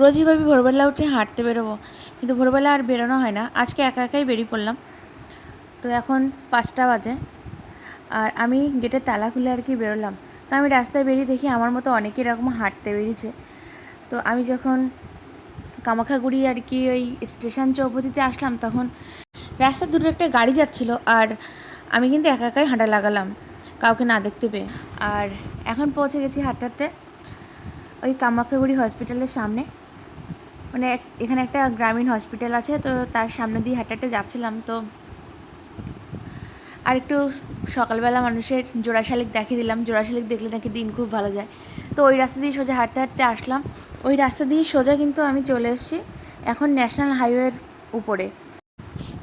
রোজই ভাবি ভোরবেলা উঠে হাঁটতে বেরোবো, কিন্তু ভোরবেলা আর বেরোনো হয় না। আজকে একা একাই বেরিয়ে পড়লাম। তো এখন পাঁচটা বাজে আর আমি গেটের তালা খুলে আর কি বেরোলাম। তো আমি রাস্তায় বেরিয়ে দেখি আমার মতো অনেকে এরকম হাঁটতে বেরিয়েছে। তো আমি যখন কামাখাগুড়ি আর কি ওই স্টেশন চৌপতিতে আসলাম, তখন রাস্তার দুটো একটা গাড়ি যাচ্ছিল আর আমি কিন্তু একা একাই হাঁটা লাগালাম, কাউকে না দেখতে পেয়ে। আর এখন পৌঁছে গেছি হাঁটতে ওই কামাখাগুড়ি হসপিটালের সামনে। মানে এখানে একটা গ্রামীণ হসপিটাল আছে, তো তার সামনে দিয়ে হাঁটতে যাচ্ছিলাম, তো আর একটু সকালবেলা মানুষের জোড়া শালিক দেখিয়ে দিলাম, জোড়া শালিক দেখলে নাকি দিন খুব ভালো যায়। তো ওই রাস্তা দিয়ে সোজা হাঁটতে হাঁটতে আসলাম, ওই রাস্তা দিয়ে সোজা কিন্তু আমি চলে এসেছি এখন ন্যাশনাল হাইওয়ের উপরে।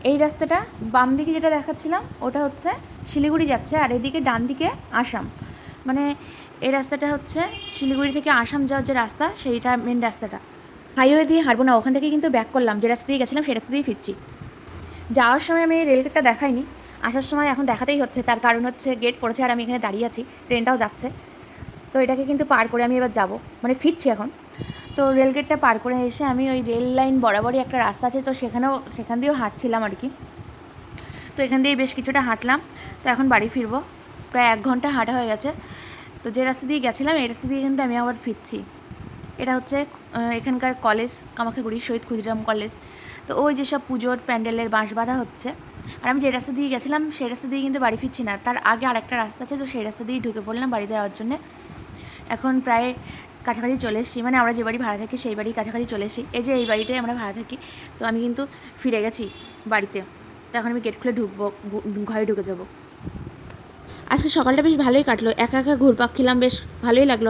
এই রাস্তাটা বাম দিকে যেটা দেখাচ্ছিলাম, ওটা হচ্ছে শিলিগুড়ি যাচ্ছে, আর এদিকে ডান দিকে আসাম। মানে এই রাস্তাটা হচ্ছে শিলিগুড়ি থেকে আসাম যাওয়ার যে রাস্তা, সেইটা মেন রাস্তাটা। হাইওয়ে দিয়ে হাঁটবো না, ওখান থেকে কিন্তু ব্যাক করলাম, যে রাস্তা দিয়ে গেছিলাম সেই রাস্তা দিয়ে ফিরছি। যাওয়ার সময় আমি রেলগেটটা দেখাইনি, আসার সময় এখন দেখাতেই হচ্ছে, তার কারণ হচ্ছে গেট পড়েছে আর আমি এখানে দাঁড়িয়ে আছি ট্রেনটাও যাচ্ছে। তো এটাকে কিন্তু পার করে আমি এবার যাব মানে ফিরছি এখন। তো রেলগেটটা পার করে এসে আমি ওই রেল লাইন বরাবরই একটা রাস্তা আছে, তো সেখানেও, সেখান দিয়েও হাঁটছিলাম আর কি। তো এখান দিয়ে বেশ কিছুটা হাঁটলাম, তো এখন বাড়ি ফিরবো। প্রায় এক ঘণ্টা হাঁটা হয়ে গেছে, তো যে রাস্তা দিয়ে গেছিলাম, এই রাস্তা দিয়ে কিন্তু আমি আবার ফিরছি। এটা হচ্ছে এখানকার কলেজ কামাখাগুড়ি শহীদ ক্ষুদিরাম কলেজ। তো ওই যেসব পুজোর প্যান্ডেলের বাঁশ বাঁধা হচ্ছে, আর আমি যে রাস্তা দিয়ে গেছিলাম, সেই রাস্তা দিয়ে কিন্তু বাড়ি ফিরছি না। তার আগে আরেকটা রাস্তা আছে, তো সেই রাস্তা দিয়েই ঢুকে পড়লাম বাড়িতে যাওয়ার জন্যে। এখন প্রায় কাছাকাছি চলে এসেছি মানে আমরা যে বাড়ি ভাড়া থাকি, সেই বাড়ি কাছাকাছি চলে এসেছি। এই যে এই বাড়িতে আমরা ভাড়া থাকি, তো আমি কিন্তু ফিরে গেছি বাড়িতে। তো এখন আমি গেট খুলে ঢুকবো ঘরে ঢুকে যাব। আজকে সকালটা বেশ ভালোই কাটলো, একা একা ঘুরপাক খেলাম, বেশ ভালোই লাগল।